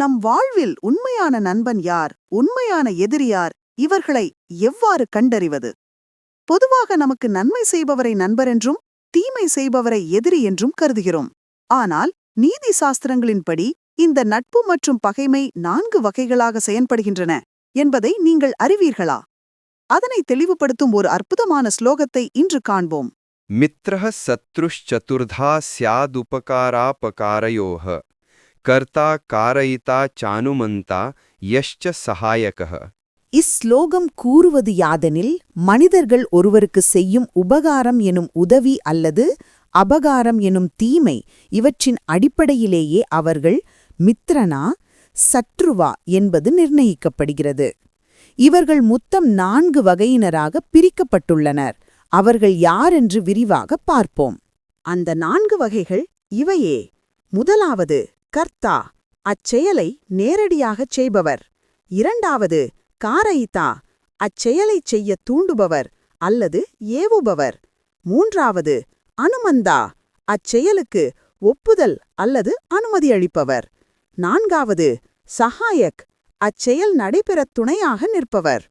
நம் வாழ்வில் உண்மையான நண்பன் யார் உண்மையான எதிரியார் இவர்களை எவ்வாறு கண்டறிவது? பொதுவாக நமக்கு நன்மை செய்பவரை நண்பர் என்றும் தீமை செய்பவரை எதிரி என்றும் கருதுகிறோம். ஆனால் நீதி சாஸ்திரங்களின்படி இந்த நட்பு மற்றும் பகைமை நான்கு வகைகளாக செயன்படுகின்றன என்பதை நீங்கள் அறிவீர்களா? அதனை தெளிவுபடுத்தும் ஒரு அற்புதமான ஸ்லோகத்தை இன்று காண்போம். மித்ர சத்ருஷ் சதுர்தா சியாதுபகாராபகாரயோக कर्ता कारयिता चानुमन्ता यश्च सहायकः இஸ்லோகம் கூறுவது யாதெனில் மனிதர்கள் ஒருவருக்கு செய்யும் உபகாரம் எனும் உதவி அல்லது அபகாரம் எனும் தீமை இவற்றின் அடிப்படையிலேயே அவர்கள் மித்ரனா சத்ருவா என்பது நிர்ணயிக்கப்படுகிறது இவர்கள் மொத்தம் நான்கு வகையினராக பிரிக்கப்பட்டுள்ளனர் அவர்கள் யாரென்று விரிவாக பார்ப்போம் அந்த நான்கு வகைகள் இவையே முதலாவது கர்த்தா அச்செயலை நேரடியாகச் செய்பவர். இரண்டாவது காரயிதா அச்செயலைச் செய்ய தூண்டுபவர் அல்லது ஏவுபவர். மூன்றாவது அனுமந்தா அச்செயலுக்கு ஒப்புதல் அல்லது அனுமதி அளிப்பவர். நான்காவது சஹாயக் அச்செயல் நடைபெறத் துணையாக நிற்பவர்.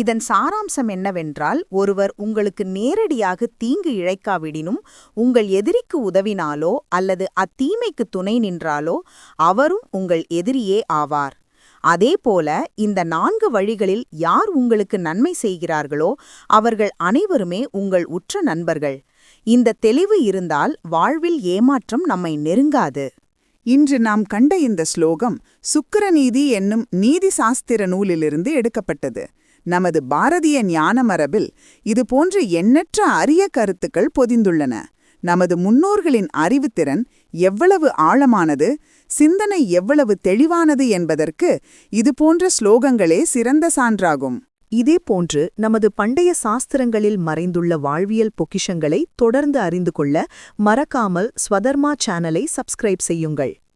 இதன் சாராம்சம் என்னவென்றால் ஒருவர் உங்களுக்கு நேரடியாக தீங்கு இழைக்காவிடினும் உங்கள் எதிரிக்கு உதவினாலோ அல்லது அத்தீமைக்கு துணை நின்றாலோ அவரும் உங்கள் எதிரியே ஆவார். அதேபோல இந்த நான்கு வழிகளில் யார் உங்களுக்கு நன்மை செய்கிறார்களோ அவர்கள் அனைவருமே உங்கள் உற்ற நண்பர்கள். இந்த தெளிவு இருந்தால் வாழ்வில் ஏமாற்றம் நம்மை நெருங்காது. இன்று நாம் கண்ட இந்த ஸ்லோகம் சுக்கிரநீதி என்னும் நீதி சாஸ்திர நூலிலிருந்து எடுக்கப்பட்டது. நமது பாரதிய ஞான மரபில் இது போன்ற எண்ணற்ற அரிய கருத்துக்கள் பொதிந்துள்ளன. நமது முன்னோர்களின் அறிவுத்திறன் எவ்வளவு ஆழமானது சிந்தனை எவ்வளவு தெளிவானது என்பதற்கு இது போன்ற ஸ்லோகங்களே சிறந்த சான்றாகும். இதேபோன்று நமது பண்டைய சாஸ்திரங்களில் மறைந்துள்ள வாழ்வியல் பொக்கிஷங்களை தொடர்ந்து அறிந்து கொள்ள மறக்காமல் ஸ்வதர்மா சேனலை சப்ஸ்கிரைப் செய்யுங்கள்.